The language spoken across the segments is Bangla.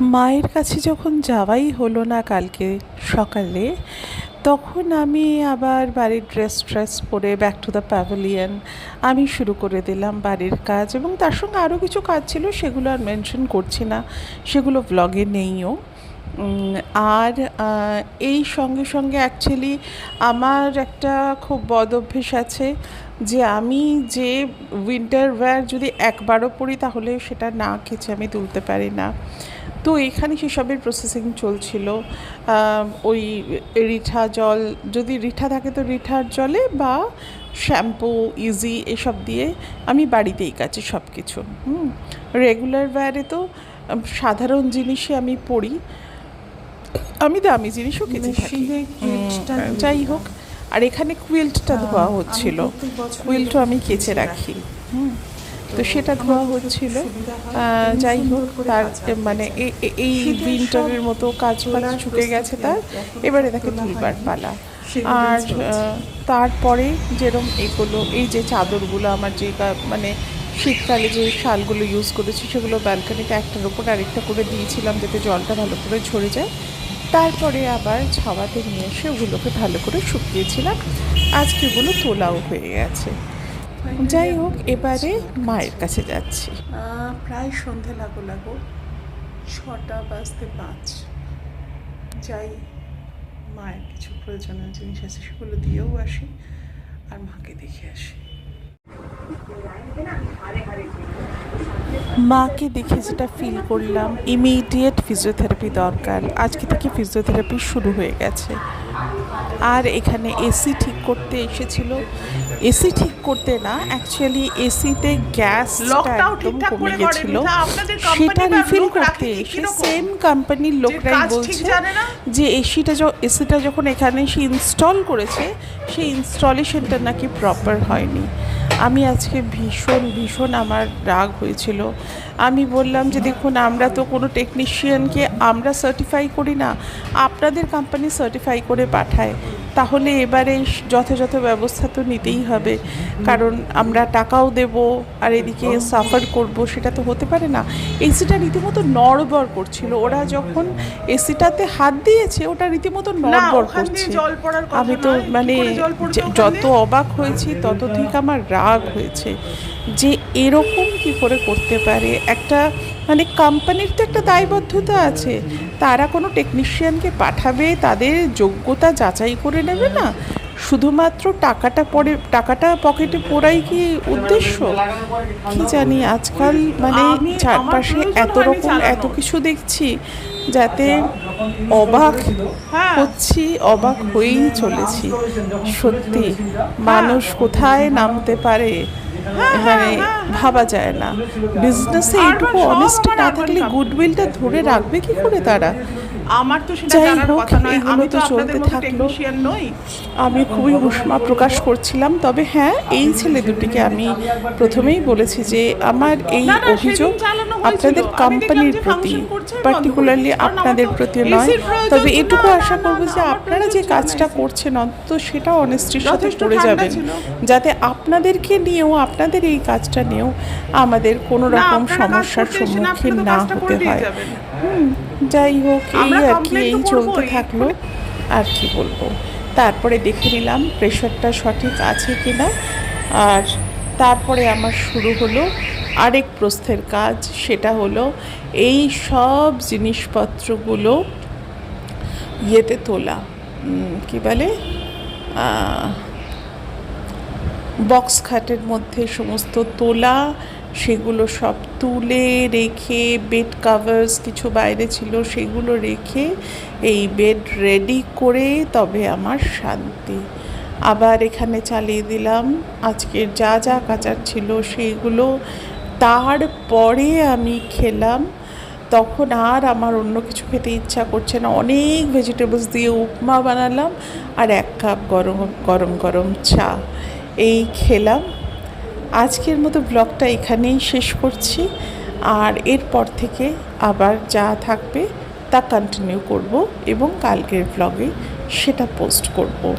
মায়ের কাছে যখন যাওয়াই হলো না কালকে সকালে, তখন আমি আবার বাড়ির ড্রেস ট্রেস পরে ব্যাক টু দ্য প্যাভেলিয়ান আমি শুরু করে দিলাম বাড়ির কাজ এবং তার সঙ্গে আরও কিছু কাজ ছিল সেগুলো আর মেনশন করছি না। সেগুলো ব্লগে নেইও। আর এই সঙ্গে সঙ্গে অ্যাকচুয়ালি আমার একটা খুব বদ অভ্যেস আছে যে আমি যে উইন্টার ওয়্যার যদি একবারও পরি তাহলে সেটা না খেচে আমি তুলতে পারি না। তো এখানে সেসবের প্রসেসিং চলছিল। ওই রিঠা জল, যদি রিঠা থাকে তো রিঠার জলে বা শ্যাম্পু ইজি এসব দিয়ে আমি বাড়িতেই কাছি সব কিছু হুম রেগুলার ওয়্যারে তো সাধারণ জিনিসই আমি পরি। আমি দামি জিনিসও কিনে যাই হোক আর এখানে কুইল্টটা ধোয়া হচ্ছিল। কুইল্টও আমি কেচে রাখি। হুম। তো সেটা ধোয়া হচ্ছিল। যাই হোক তার মানে এই উইন্টারের মতো কাজ বাজ চুকে গেছে তার। এবারে তাকে তুলবার পালা। আর তারপরে যেরম এগুলো এই যে চাদরগুলো আমার যে মানে শীতকালে যে শালগুলো ইউজ করেছি সেগুলো ব্যালকানিতে একটার ওপর আরেকটা করে দিয়েছিলাম যাতে জলটা ভালো করে ঝরে যায়। তারপরে আবার ছাওয়াতে নিয়ে এসে ওগুলোকে ভালো করে শুকিয়েছিলাম। আজকে ওগুলো তোলাও হয়ে গেছে। যাই হোক, এবারে মায়ের কাছে যাচ্ছি। প্রায় সন্ধে লাগো লাগো, ছটা বাজতে পাঁচ। যাই, মায়ের কিছু প্রয়োজনীয় জিনিস আছে সেগুলো দিয়েও আসি, আর মাকে দেখে আসি। মাকে দেখে যেটা ফিল করলাম ইমিডিয়েট ফিজিওথেরাপি দরকার। আজকে থেকে ফিজিওথেরাপি শুরু হয়ে গেছে। আর এখানে এসি ঠিক করতে এসেছিল। এসি ঠিক করতে না অ্যাকচুয়ালি এসিতে গ্যাস একদম কমে গেছিল। সেটা রিফিল করতে এসে সেম কোম্পানির লোকরাই বলছে যে এসিটা এসিটা যখন এখানে সে ইনস্টল করেছে সেই ইনস্টলেশনটা নাকি প্রপার হয়নি। আমি আজকে ভীষণ ভীষণ আমার রাগ হয়েছিল। আমি বললাম যে, দেখুন, আমরা তো কোনো টেকনিশিয়ানকে আমরা সার্টিফাই করি না। আপনাদের কোম্পানি সার্টিফাই করে পাঠায়। তাহলে এবারে যথাযথ ব্যবস্থা তো নিতেই হবে। কারণ আমরা টাকাও দেব আর এদিকে সাফার করব সেটা তো হতে পারে না। এসিটা রীতিমতো নড়বড় করছিল। ওরা যখন এসিটাতে হাত দিয়েছে ওটা রীতিমতো নড়বড় করছে। আমি তো মানে যত অবাক হয়েছি তত থেকে আমার রাগ হয়েছে। যে এরকম কি করে করতে পারে? একটা মানে কোম্পানির তো একটা দায়বদ্ধতা আছে। তারা কোনো টেকনিশিয়ানকে পাঠাবে তাদের যোগ্যতা যাচাই করে নেবে না। শুধুমাত্র টাকাটা পরে টাকাটা পকেটে পড়াই কি উদ্দেশ্য? কি জানি আজকাল মানে চারপাশে এত রকম এত কিছু দেখছি যাতে অবাক হ্যাঁ। হচ্ছি অবাক হয়েই চলেছি। সত্যি মানুষ কোথায় নামতে পারে? মানে ভাবা যায় না বিজনেসে এইটুকু অনেস্টি না থাকলে company। গুডউইলটা ধরে রাখবে কি করে তারা আমার তো সেটা জানার কথা নয়। আমি তো আপনাদের মতো। টেকনিশিয়ান নই। আমি খুবই উষ্মা প্রকাশ করছিলাম তবে হ্যাঁ এই ছেলে দুটিকে আমি প্রথমেই বলেছি যে আমার এই অভিযোগ। আপনাদের কোম্পানির প্রতি পার্টিকুলারলি আপনাদের প্রতি নয়। তবে এটুকু আশা করব যে আপনারা যে কাজটা করছেন অন্তত সেটা অনেস্টির সাথে করে যাবেন। যাতে আপনাদেরকে নিয়েও আপনাদের এই কাজটা নিয়েও আমাদের কোনো রকম সমস্যার সম্মুখীন না হতে হয়। হুম। যাই হোক এই আর কি এই চলতে থাকল। আর কি বলব? তারপরে দেখে নিলাম প্রেশারটা সঠিক আছে কি না আর তারপরে আমার শুরু হলো আরেক প্রস্থের কাজ সেটা হলো এই সব জিনিসপত্রগুলো ইয়েতে তোলা। কি বলে? বক্স খাটের মধ্যে সমস্ত তোলা, সেগুলো সব তুলে রেখে বেড কাভার্স কিছু বাইরে ছিল, সেগুলো রেখে এই বেড রেডি করে তবে আমার শান্তি। আবার এখানে চালিয়ে দিলাম। আজকের যা যা কাচার ছিল সেইগুলো তারপরে আমি খেলাম। তখন আর আমার অন্য কিছু খেতে ইচ্ছা করছে না। অনেক ভেজিটেবলস দিয়ে উপমা বানালাম আর এক কাপ গরম গরম গরম চা। এই খেলাম। আজকের মতো ব্লগটা এখানেই শেষ করছি। আর এরপর থেকে আবার যা থাকবে তা কন্টিনিউ করব এবং কালকের ব্লগে সেটা পোস্ট করব।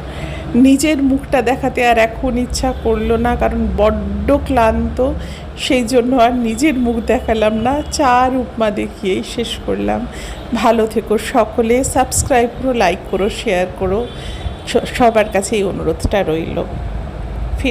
নিজের মুখটা দেখাতে আর এখন ইচ্ছা করল না, কারণ বড্ড ক্লান্ত। সেই জন্য আর নিজের মুখ দেখালাম না চার উপমা দেখিয়েই শেষ করলাম। ভালো থেকো সকলে সাবস্ক্রাইব করো লাইক করো শেয়ার করো। সবার কাছে এই অনুরোধটা রইল।